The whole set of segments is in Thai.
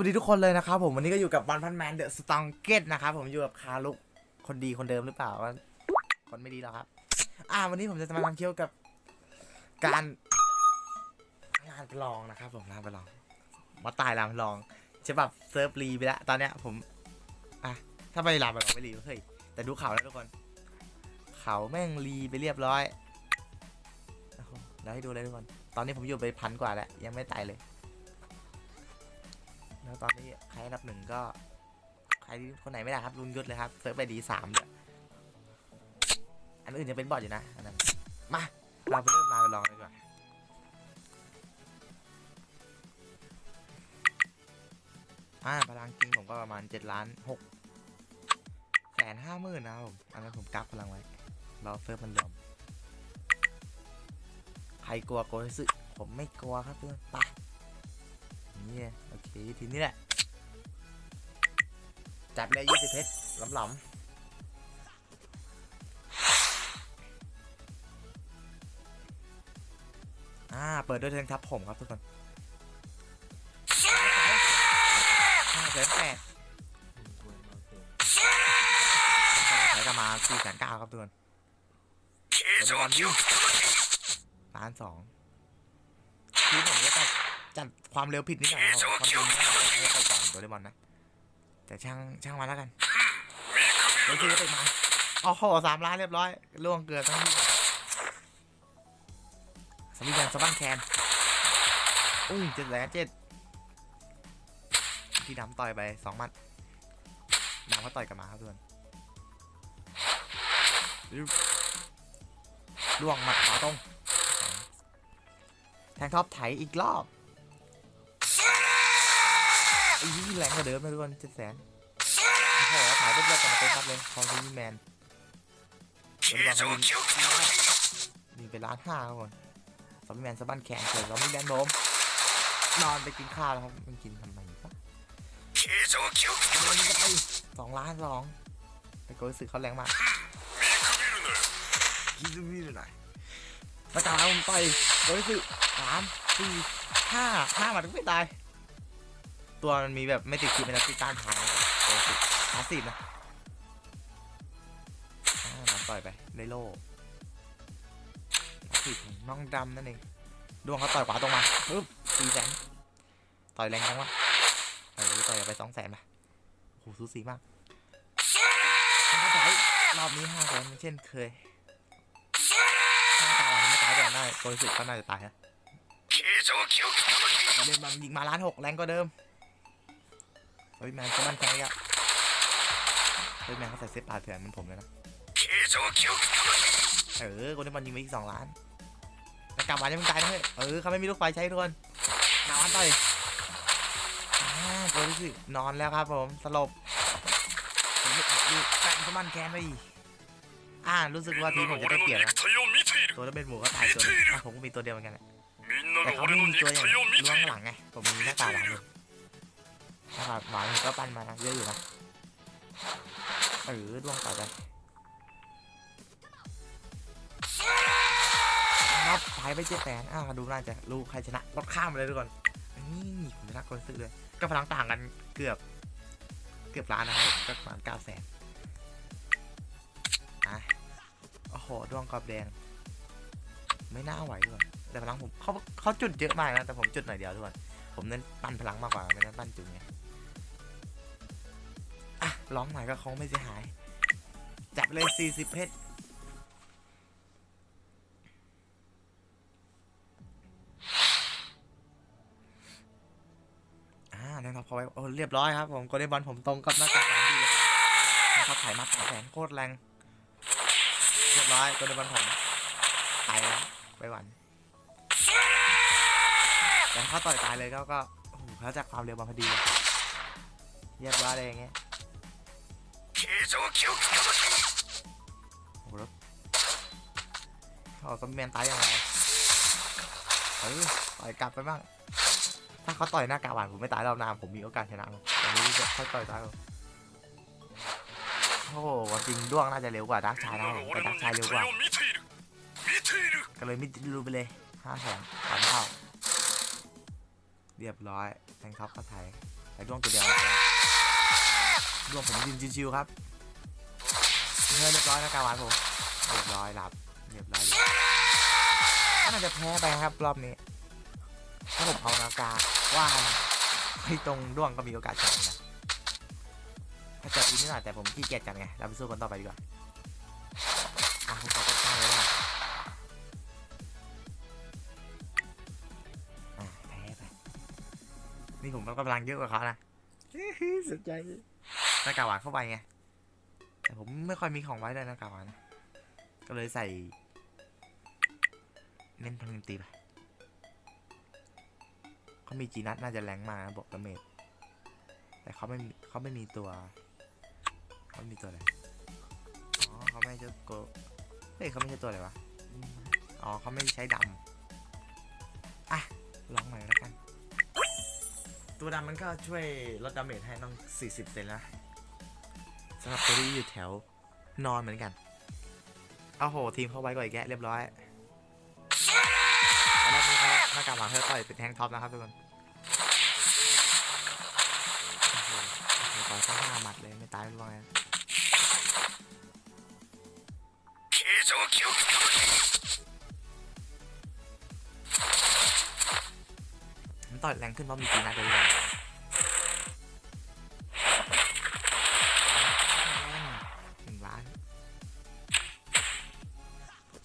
สวัสดีทุกคนเลยนะครับผมวันนี้ก็อยู่กับวันพันแมนเดอะสตองเกตนะครับผมอยู่กับคารุกคนดีคนเดิมหรือเปล่าคนไม่ดีแล้วครับ อ่าวันนี้ผมจะมาลังเที่ยวกับ การงานประลองนะครับ ผมงานประลอง มาตายรามประลองฉบับเซิร์ฟรีไปแล้วตอนเนี้ยผมอะถ้าไปรามประลองไม่รีเฮ้ยแต่ดูข่าวแล้วทุกคนเขาแม่งรีไปเรียบร้อยโอ้โหเดี๋ยวให้ดูเลยทุกคนตอนนี้ผมอยู่ไปพันกว่าแล้วยังไม่ตายเลย แล้วตอนนี้ใครอันดับหนึ่งก็ ใครคนไหนไม่ได้ครับรุนยศเลยครับเซิร์ฟไปดีสามด้วยอันอื่นยังเป็นบอทอยู่นะอันนั้นมาเราไปเริ่มลาไปลองเลยดีกว่าอ่าพลังจริงผมก็ประมาณเจ็ดล้านหกแสนห้าหมื่นนะครับผมอันนั้นผมกักพลังไว้รอเซิร์ฟมันรวมใครกลัวโกยสึผมไม่กลัวครับเพื่อนไป ไงโอเคทีนี้แหละ จัดเลยยี่สิบเพชรหลำหลำอ่า เปิดด้วยเทิร์นครับผมครับทุกคนห้าแสนแปดขายกันมาสี่แสนเก้าครับทุกคนเดี๋ยวบอลวิ่ล้านสอง จัดความเร็วผิดนิดหน่อยครับความเร็วไม่ไม่ไปก่อนโดเรมอนนะ แต่ช่างช่างมาแล้วกันเดี๋ยวซื้อไปมาโอ้โหสามล้านเรียบร้อยล่วงเกลือทั้งที่สมิธแนสบันแคนอุ้ยเจ็ดแสนเจ็ดที่ดำต่อยไปสองหมัดดำก็ต่อยกลับมาครับทุกคนล่วงหมัดขวาตรง แทงท็อปไถอีกรอบ อีแรงกว่าเดิมนะทุกคนเจ็ดแสนโอ้โหถ่ายเรียบร้อยกันมาเป็นครับเลยคอมพิวแมนวันนี้บอกให้มีไปล้านห้าครับคนซอมบี้แมนสะบั้นแขนเกิดซอมบี้แมนโบมนอนไปกินข้าวแล้วครับมันกินทำไมวะวันนี้ก็ไปสองล้านสองแต่ก็รู้สึกเขาแรงมากกินมีหน่อยประกาศผมต่อยก็รู้สึกสามสี่ห้าห้าหมัดก็ไม่ตาย ตัวมันมีแบบไม่ติดคีย์เป็นนักติดต้านทานตัวสิพาสซีฟนะอ่าน้องต่อยไปได้โล่พาสซีฟของน้องดำนั่นเองดวงเขาต่อยขวาตรงมาปึ๊บสี่แสนต่อยแรงจังวะเออต่อยไปสองแสนนะโอ้โหสูสีมากทางกระต่ายรอบนี้ห้าแสนเช่นเคยถ้าตาหวานไม่ตายก่อนได้ตัวสุดก็น่าจะตายฮะประเด็นมันยิงมาล้านหกแรงกว่าเดิม เฮ้ยแมนจะมั่นใจอะเฮ้ยแมนเขาใส่เซฟปาดเถื่อนเหมันผมเลยนะเออคนที่บอลยิงไปอีกสองล้านแต่กลับมาจะมึงตายนะเฮ้ยเออเขาไม่มีลูกไฟใช้ทุกคนกลับมาต่อยอ่าโกรู้สึกนอนแล้วครับผมสลบผมดูแป้งจะมั่นแค้นไปอีกอ่ารู้สึกว่าทีมผมจะได้เปรียบนะตัวถ้าเป็นหมูก็ตายตัวหนึงอะผมก็มีตัวเดียวเหมือนกันแหละแต่เขาไม่มีตัวอย่างล้วงหลังไงผมมีหน้าตาหลังอยู่ นะครับหมาผมก็ปั้นมานะเยอะอยู่นะเออดวงต่อไปครับหายไปเจ็ดแสนอ่าวดูน่าจะรู้ใครชนะรถข้ามไปเลยทุกคนนี่ผมชนะคนซื้อเลยก็พลังต่างกันเกือบ เกือบล้านนะครับก็ประมาณเก้าแสนอะโอ้โหดวงกรอบแดง ไม่น่าไหวด้วยแต่พลังผมเขาเขาจุดเยอะมากนะแต่ผมจุดหน่อยเดียวทุกคน ผมเน้นปั้นพลังมากกว่าไม่เน้นปั้นจุดไงอะร้องหน่อยก็คงไม่เสียหาย จับเลย40เพชรอ่าแน่นอนพอไว้โอ้เรียบร้อยครับผมกลเด้บอลผมตรงกับหน้ากากหลังดีเลยนะครับถ่ายมาแสนโคตรแรง เรียบร้อยกลเด้บอลผมตายแล้วไปหวัน แต่ถ้าต่อยตายเลยก็ก็โอ้โหเขาจากความเร็วมาพอดีเยียบร้อยเลยอย่างเงี้ยโอ้โหแล้วเอาซัมแมนตายยังไงเออต่อยกลับไปบ้าง ถ้าเขาต่อยหน้ากากหวานผมไม่ตายรอบหน้าผมมีโอกาสชนะนะแต่นี้จะค่อยต่อยตายโอ้โหวามจริงด้วงน่าจะเร็วกว่าดักชายนะผมแต่ดักชายเร็วกว่า ก็เลยมิดรูไปเลยห้าแสนสามเท่า เรียบร้อยแทงท็อปก็ไทยไปไปดวงตัวเดียวดวงผมยืนชิวๆครับเรียบร้อยนะกาวานผมเรียบร้อยหลับเรียบร้อยน่าจะแพ้ไปครับรอบนี้ ถ้าผมเอานากาว่างให้ตรงด้วงก็มีโอกาสชนะถ้าจัดอีกนิดหน่อยแต่ผมขี้เกียจกันไงเราไปสู้กันต่อไปดีกว่า นี่ผมกำลังเยอะกว่าเขานะสุดใจหน้ากากหวานเข้าไปไง แต่ผมไม่ค่อยมีของไว้เลยหน้ากากหวานนะก็เลยใส่เน้นพลังตีไปเขามีจีนัทน่าจะแรงมากนะบอกดาเมจแต่เขาไม่มีเขาไม่มีตัวเขามีตัวอะไรอ๋อเขาไม่ใช่โกเฮ้ยเขาไม่ใช่ตัวอะไรวะอ๋อเขาไม่ใช้ดำอะลองใหม่แล้วกัน ตัวดำมันก็ช่วยลดดาเมจให้ต้อง 40 เซนนะสำหรับตัวที่อยู่แถวนอนเหมือนกัน เอาโห ทีมเข้าไว้ก่อนอีกแกะเรียบร้อยตอนแรกนี่เขาหน้ากากหมาเธอต่อยเป็นแทงท็อปนะครับทุกคนโอ้โหโอ้โหต่อยเข้าห้าหมัดเลยไม่ตายไม่รู้ไง ต่อยแรงขึ้นเพราะมีจีนัดเลยหนึ่งล้าน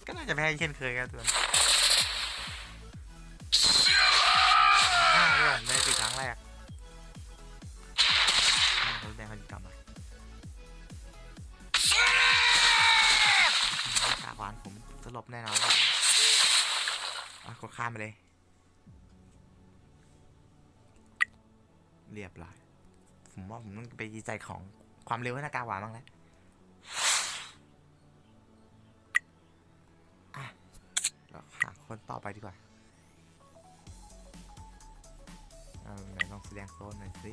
ก็น่าจะแพ้เช่นเคยครับทุกคนอ่าเรื่องได้สิครั้งแรกเขาแดงเขาจะกลับมากาหวานผมสลบแน่นอนครับอะกดข้ามไปเลย เรียบร้อย ผมว่าผมต้องไปดีใจของความเร็วให้นากาหวานบ้างแล้วอะเราหาคนต่อไปดีกว่าเอาไหนลองแสดงโซนหน่อยสิ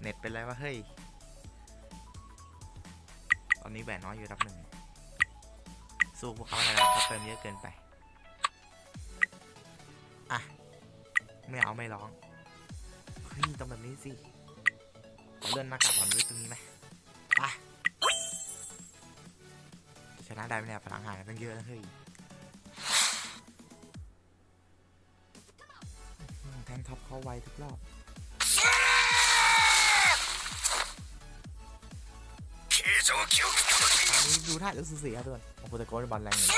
เน็ตเป็นไรวะเฮ้ย ตอนนี้แหวนน้อยอยู่รับหนึ่ง สู้พวกเขาอะไรแล้วเขาเติมเยอะเกินไป ไม่เอาไม่ร้องเฮ้ยต้องแบบนี้สิเลื่อนหน้ากากก่อนไว้ตรงนี้ไหมไปชนะได้ไหมเนี่ยพลังหายตั้งเยอะเฮ้ยแทงท็อปเขาไวทุกรอบดูท่าจะสูสีครับทุกคโอ้โหตะโกนบอลแรงเลย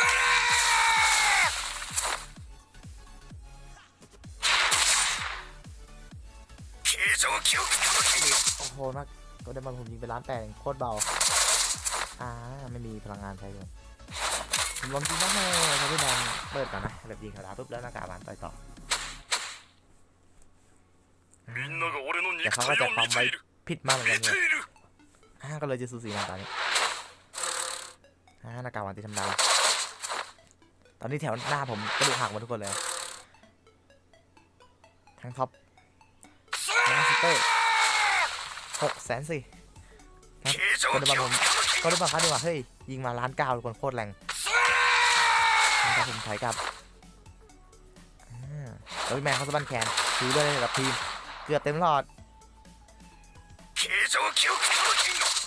ตรมากโกลเด้นบอลผมยิงไปล้านแปดโคตรเบา อ่า ไม่มีพลังงานใช้เลยผมลองยิงบ้างเลยโกลเด้นบอเปิดก่อนนะแบบยิงเขาดาปุ๊บแล้วหน้ากากหวานต่อยต่อแต่เขาก็จะความไว้ผิดมากเหมือนกันเลยอ่าก็เลยจะสูสีมาตอนนี้อ่าหน้ากากหวานตีธรรมดาตอนนี้แถวหน้าผมกระดูกหักหมดทุกคนเลยทั้งท็อปทั้งซิเตอร์ หกแสนสิกดดูบัลผมคนดูบอลครับดีกว่าเฮ้ยยิงมาล้านเก้าคนโคตรแรงนะครับผมถอยกลับโอ้ยแมนเขาสะบันแขนถือยปเลยดับทีมเกือบเต็มหลอด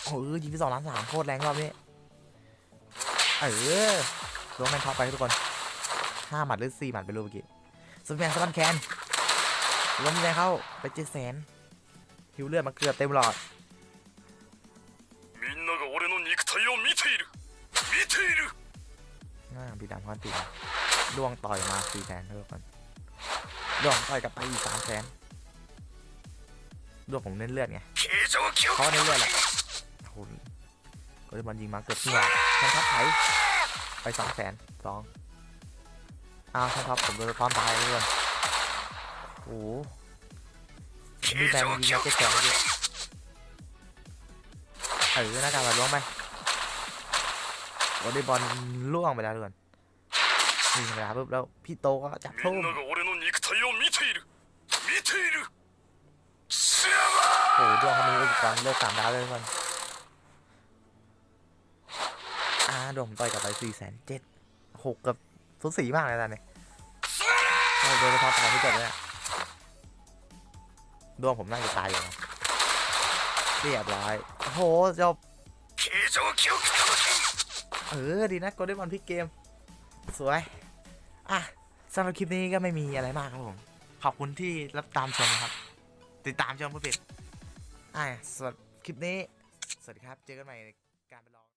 โอ้ยยิงไปสองล้านสามโคตรแรงรอบนี้เออล้วงแมนท็อปไปทุกคนห้าหมัดหรือสี่หมัดไปรู้เมื่อกี้สุดแมนสะบันแขนล้มแมนเข้าไปเจ็ดแสน ฮิวเลือดมาเกือบเต็มหลอดน่าบีดามคอนติดดวงต่อยมาสี่แสนทุกันดวงต่อยกลับไปอีกสามแสนดวงผมเน้นเลือดไงเขาเน้นเลือดแหละโหก็จะบอลยิงมาเกือบที่หลอดทันทับไถไปสองแสนสองอ้าวทันทับผมโดนความตายเลยโอ้โห มีแบงค์ยิงจะแข็งเยอะเออหน้ากากแบบล่วงไปวอลเลย์บอลล่วงไปแล้วก่อนนี่ธราปุ๊บแล้วพี่โตก็จับทุ่มโอ้โหดวงเขามีอุปกรณ์เลือกสามดาวเลยทุกคนอ่าดวงผมต่อยกับไปสี่แสนเจ็ดหกกับสุดสีมากเลยตอนนี้เราโดนทอดตายที่เกิดเลย ดวงผมน่าจะตายแล้วนะเรียบร้อยโอ้โหจบเออดีนะโกลเด้นบอลพิกเกม สวย อะสำหรับคลิปนี้ก็ไม่มีอะไรมากครับผม ขอบคุณที่รับตามชมครับ ติดตามชมผู้ปิดอะสำหรับคลิปนี้ สวัสดีครับ เจอกันใหม่การไปลอง